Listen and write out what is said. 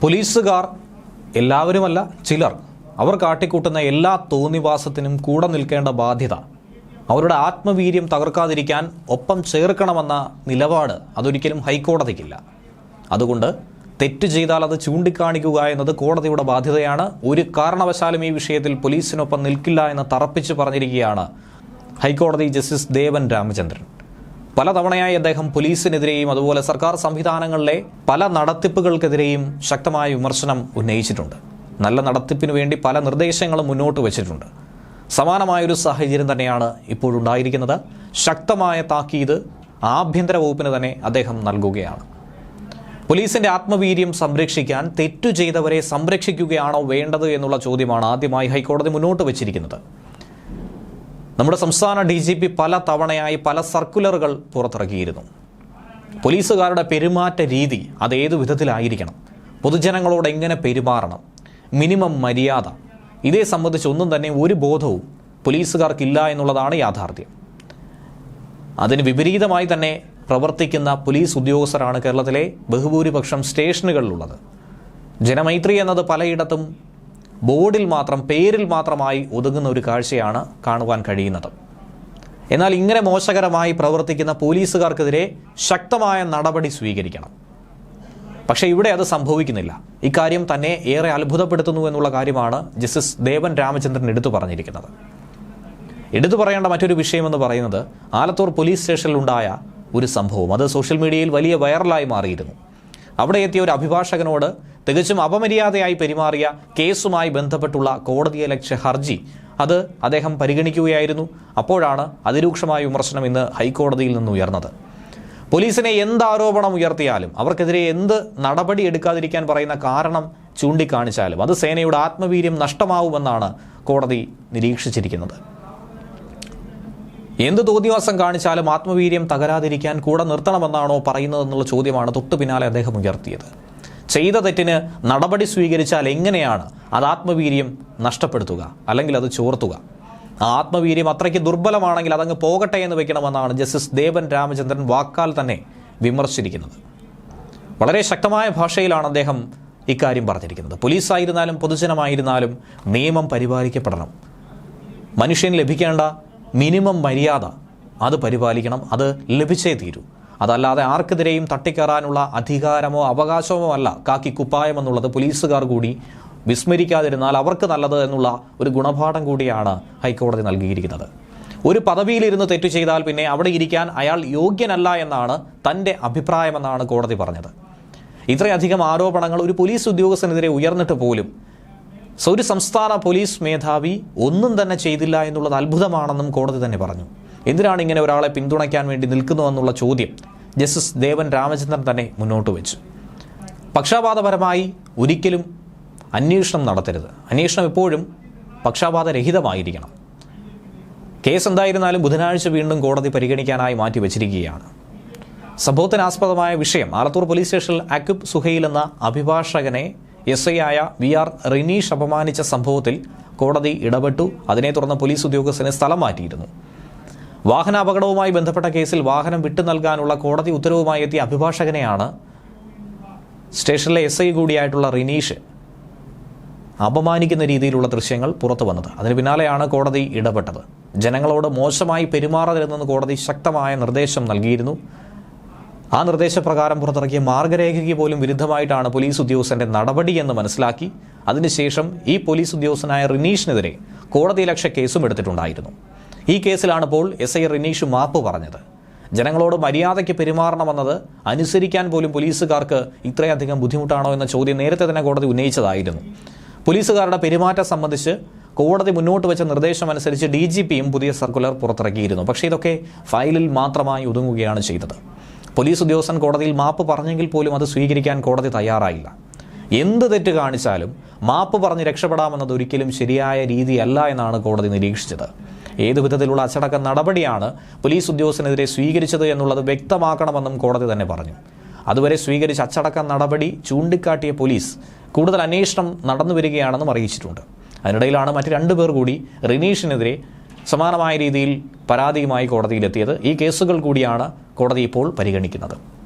പോലീസുകാർ എല്ലാവരുമല്ല ചിലർ അവർ കാട്ടിക്കൂട്ടുന്ന എല്ലാ തോന്നിവാസത്തിനും കൂടെ നിൽക്കേണ്ട ബാധ്യത. അവരുടെ ആത്മവീര്യം തകർക്കാതിരിക്കാൻ ഒപ്പം ചേർക്കണമെന്ന നിലപാട് അതൊരിക്കലും ഹൈക്കോടതിക്കില്ല. അതുകൊണ്ട് തെറ്റ് ചെയ്താൽ അത് ചൂണ്ടിക്കാണിക്കുക എന്നത് കോടതിയുടെ ബാധ്യതയാണ്. ഒരു കാരണവശാലും ഈ വിഷയത്തിൽ പോലീസിനൊപ്പം നിൽക്കില്ല എന്ന് തറപ്പിച്ച് പറഞ്ഞിരിക്കുകയാണ് ഹൈക്കോടതി ജസ്റ്റിസ് ദേവൻ രാമചന്ദ്രൻ. പലതവണയായി അദ്ദേഹം പോലീസിനെതിരെയും അതുപോലെ സർക്കാർ സംവിധാനങ്ങളിലെ പല നടത്തിപ്പുകൾക്കെതിരെയും ശക്തമായ വിമർശനം ഉന്നയിച്ചിട്ടുണ്ട്. നല്ല നടത്തിപ്പിനു വേണ്ടി പല നിർദ്ദേശങ്ങളും മുന്നോട്ട് വച്ചിട്ടുണ്ട്. സമാനമായൊരു സാഹചര്യം തന്നെയാണ് ഇപ്പോഴുണ്ടായിരിക്കുന്നത്. ശക്തമായ താക്കീത് ആഭ്യന്തര വകുപ്പിന് തന്നെ അദ്ദേഹം നൽകുകയാണ്. പോലീസിന്റെ ആത്മവീര്യം സംരക്ഷിക്കാൻ തെറ്റു ചെയ്തവരെ സംരക്ഷിക്കുകയാണോ വേണ്ടത് എന്നുള്ള ചോദ്യമാണ് ആദ്യമായി ഹൈക്കോടതി മുന്നോട്ട് വച്ചിരിക്കുന്നത്. നമ്മുടെ സംസ്ഥാന ഡി ജി പി പല തവണയായി പല സർക്കുലറുകൾ പുറത്തിറക്കിയിരുന്നു. പോലീസുകാരുടെ പെരുമാറ്റ രീതി അത് ഏതു വിധത്തിലായിരിക്കണം? പൊതുജനങ്ങളോട് എങ്ങനെ പെരുമാറണം? മിനിമം മര്യാദ. ഇതേ സംബന്ധിച്ച് ഒന്നും തന്നെ ഒരു ബോധവും പോലീസുകാർക്കില്ല എന്നുള്ളതാണ് യാഥാർത്ഥ്യം. അതിന് വിപരീതമായി തന്നെ പ്രവർത്തിക്കുന്ന പോലീസ് ഉദ്യോഗസ്ഥരാണ് കേരളത്തിലെ ബഹുഭൂരിപക്ഷം സ്റ്റേഷനുകളിലുള്ളത്. ജനമൈത്രി എന്നത് പലയിടത്തും ബോർഡിൽ മാത്രം പേരിൽ മാത്രമായി ഒതുങ്ങുന്ന ഒരു കാഴ്ചയാണ് കാണുവാൻ കഴിയുന്നത്. എന്നാൽ ഇങ്ങനെ മോശകരമായി പ്രവർത്തിക്കുന്ന പോലീസുകാർക്കെതിരെ ശക്തമായ നടപടി സ്വീകരിക്കണം. പക്ഷേ ഇവിടെ അത് സംഭവിക്കുന്നില്ല. ഇക്കാര്യം തന്നെ ഏറെ അത്ഭുതപ്പെടുത്തുന്നു എന്നുള്ള കാര്യമാണ് ജസ്റ്റിസ് ദേവൻ രാമചന്ദ്രൻ എടുത്തു പറഞ്ഞിരിക്കുന്നത്. എടുത്തു പറയേണ്ട മറ്റൊരു വിഷയമെന്ന് പറയുന്നത് ആലത്തൂർ പോലീസ് സ്റ്റേഷനിലുണ്ടായ ഒരു സംഭവം. അത് സോഷ്യൽ മീഡിയയിൽ വലിയ വൈറലായി മാറിയിരുന്നു. അവിടെ എത്തിയ ഒരു അഭിഭാഷകനോട് തികച്ചും അപമര്യാദയായി പെരുമാറിയ കേസുമായി ബന്ധപ്പെട്ടുള്ള കോടതിയലക്ഷ്യ ഹർജി. അത് അദ്ദേഹം പരിഗണിക്കുകയായിരുന്നു. അപ്പോഴാണ് അതിരൂക്ഷമായ വിമർശനം ഇന്ന് ഹൈക്കോടതിയിൽ നിന്ന് ഉയർന്നത്. പോലീസിനെ എന്ത് ആരോപണം ഉയർത്തിയാലും അവർക്കെതിരെ എന്ത് നടപടി എടുക്കാതിരിക്കാൻ പറയുന്ന കാരണം ചൂണ്ടിക്കാണിച്ചാലും അത് സേനയുടെ ആത്മവീര്യം നഷ്ടമാവുമെന്നാണ് കോടതി നിരീക്ഷിച്ചിരിക്കുന്നത്. എന്ത് തോന്നിവാസം കാണിച്ചാലും ആത്മവീര്യം തകരാതിരിക്കാൻ കൂടെ നിർത്തണമെന്നാണോ പറയുന്നതെന്നുള്ള ചോദ്യമാണ് തൊട്ടു പിന്നാലെ അദ്ദേഹം ഉയർത്തിയത്. ചെയ്ത തെറ്റിന് നടപടി സ്വീകരിച്ചാൽ എങ്ങനെയാണ് അത് ആത്മവീര്യം നഷ്ടപ്പെടുത്തുക? അല്ലെങ്കിൽ അത് ചോർത്തുക? ആ ആത്മവീര്യം അത്രയ്ക്ക് ദുർബലമാണെങ്കിൽ അതങ്ങ് പോകട്ടെ എന്ന് വെക്കണമെന്നാണ് ജസ്റ്റിസ് ദേവൻ രാമചന്ദ്രൻ വാക്കാൽ തന്നെ വിമർശിച്ചിരിക്കുന്നത്. വളരെ ശക്തമായ ഭാഷയിലാണ് അദ്ദേഹം ഇക്കാര്യം പറഞ്ഞിരിക്കുന്നത്. പോലീസായിരുന്നാലും പൊതുജനമായിരുന്നാലും നിയമം പരിപാലിക്കപ്പെടണം. മനുഷ്യന് ലഭിക്കേണ്ട മിനിമം മര്യാദ അത് പരിപാലിക്കണം. അത് ലഭിച്ചേ തീരൂ. അതല്ലാതെ ആർക്കെതിരെയും തട്ടിക്കയറാനുള്ള അധികാരമോ അവകാശമോ അല്ല കാക്കി കുപ്പായം എന്നുള്ളത് പോലീസുകാർ കൂടി വിസ്മരിക്കാതിരുന്നാൽ അവർക്ക് നല്ലത് എന്നുള്ള ഒരു ഗുണപാഠം കൂടിയാണ് ഹൈക്കോടതി നൽകിയിരിക്കുന്നത്. ഒരു പദവിയിലിരുന്ന് തെറ്റു ചെയ്താൽ പിന്നെ അവിടെ ഇരിക്കാൻ അയാൾ യോഗ്യനല്ല എന്നാണ് തന്റെ അഭിപ്രായമെന്നാണ് കോടതി പറഞ്ഞത്. ഇത്രയധികം ആരോപണങ്ങൾ ഒരു പോലീസ് ഉദ്യോഗസ്ഥനെതിരെ ഉയർന്നിട്ട് പോലും ഒരു സംസ്ഥാന പോലീസ് മേധാവി ഒന്നും തന്നെ ചെയ്തില്ല എന്നുള്ളത് അത്ഭുതമാണെന്നും കോടതി തന്നെ പറഞ്ഞു. എന്തിനാണ് ഇങ്ങനെ ഒരാളെ പിന്തുണയ്ക്കാൻ വേണ്ടി നിൽക്കുന്നതെന്നുള്ള ചോദ്യം ജസ്റ്റിസ് ദേവൻ രാമചന്ദ്രൻ തന്നെ മുന്നോട്ട് വെച്ചു. പക്ഷപാതപരമായി ഒരിക്കലും അന്വേഷണം നടത്തരുത്. അന്വേഷണം എപ്പോഴും പക്ഷപാതരഹിതമായിരിക്കണം. കേസ് എന്തായിരുന്നാലും ബുധനാഴ്ച വീണ്ടും കോടതി പരിഗണിക്കാനായി മാറ്റി വച്ചിരിക്കുകയാണ്. സംഭവത്തിനാസ്പദമായ വിഷയം ആലത്തൂർ പോലീസ് സ്റ്റേഷനിൽ അക്യുബ് സുഹൈൽ എന്ന അഭിഭാഷകനെ എസ് ഐ ആയ വി ആർ റിനീഷ് അപമാനിച്ച സംഭവത്തിൽ കോടതി ഇടപെട്ടു. അതിനെ തുടർന്ന് പോലീസ് ഉദ്യോഗസ്ഥനെ സ്ഥലം മാറ്റിയിരുന്നു. വാഹനാപകടവുമായി ബന്ധപ്പെട്ട കേസിൽ വാഹനം വിട്ടു നൽകാനുള്ള കോടതി ഉത്തരവുമായി എത്തിയ അഭിഭാഷകനെയാണ് സ്റ്റേഷനിലെ എസ് ഐ കൂടിയായിട്ടുള്ള റിനീഷ് അപമാനിക്കുന്ന രീതിയിലുള്ള ദൃശ്യങ്ങൾ പുറത്തു വന്നത്. അതിന് പിന്നാലെയാണ് കോടതി ഇടപെട്ടത്. ജനങ്ങളോട് മോശമായി പെരുമാറരുതെന്ന് കോടതി ശക്തമായ നിർദ്ദേശം നൽകിയിരുന്നു. ആ നിർദ്ദേശപ്രകാരം പുറത്തിറക്കിയ മാർഗരേഖയ്ക്ക് പോലും വിരുദ്ധമായിട്ടാണ് പോലീസ് ഉദ്യോഗസ്ഥന്റെ നടപടിയെന്ന് മനസ്സിലാക്കി. അതിനുശേഷം ഈ പോലീസ് ഉദ്യോഗസ്ഥനായ റിനീഷിനെതിരെ കോടതിയിലക്ഷ കേസും എടുത്തിട്ടുണ്ടായിരുന്നു. ഈ കേസിലാണ് ഇപ്പോൾ എസ് ഐ റിനീഷ് മാപ്പ് പറഞ്ഞത്. ജനങ്ങളോട് മര്യാദയ്ക്ക് പെരുമാറണമെന്നത് അനുസരിക്കാൻ പോലും പോലീസുകാർക്ക് ഇത്രയധികം ബുദ്ധിമുട്ടാണോ എന്ന ചോദ്യം നേരത്തെ തന്നെ കോടതി ഉന്നയിച്ചതായിരുന്നു. പോലീസുകാരുടെ പെരുമാറ്റം സംബന്ധിച്ച് കോടതി മുന്നോട്ട് വെച്ച നിർദ്ദേശം അനുസരിച്ച് ഡി ജി പിയും പുതിയ സർക്കുലർ പുറത്തിറക്കിയിരുന്നു. പക്ഷേ ഇതൊക്കെ ഫയലിൽ മാത്രമായി ഒതുങ്ങുകയാണ് ചെയ്തത്. പോലീസ് ഉദ്യോഗസ്ഥൻ കോടതിയിൽ മാപ്പ് പറഞ്ഞെങ്കിൽ പോലും അത് സ്വീകരിക്കാൻ കോടതി തയ്യാറായില്ല. എന്ത് തെറ്റ് കാണിച്ചാലും മാപ്പ് പറഞ്ഞ് രക്ഷപ്പെടാമെന്നത് ഒരിക്കലും ശരിയായ രീതിയല്ല എന്നാണ് കോടതി നിരീക്ഷിച്ചത്. ഏതു വിധത്തിലുള്ള അച്ചടക്ക നടപടിയാണ് പോലീസ് ഉദ്യോഗസ്ഥനെതിരെ സ്വീകരിച്ചത് എന്നുള്ളത് വ്യക്തമാക്കണമെന്നും കോടതി തന്നെ പറഞ്ഞു. അതുവരെ സ്വീകരിച്ച അച്ചടക്ക നടപടി ചൂണ്ടിക്കാട്ടിയ പോലീസ് കൂടുതൽ അന്വേഷണം നടന്നു വരികയാണെന്നും അറിയിച്ചിട്ടുണ്ട്. അതിനിടയിലാണ് മറ്റ് രണ്ടു പേർ കൂടി റിനീഷിനെതിരെ സമാനമായ രീതിയിൽ പരാതിയുമായി കോടതിയിലെത്തിയത്. ഈ കേസുകൾ കൂടിയാണ് കോടതി ഇപ്പോൾ പരിഗണിക്കുന്നത്.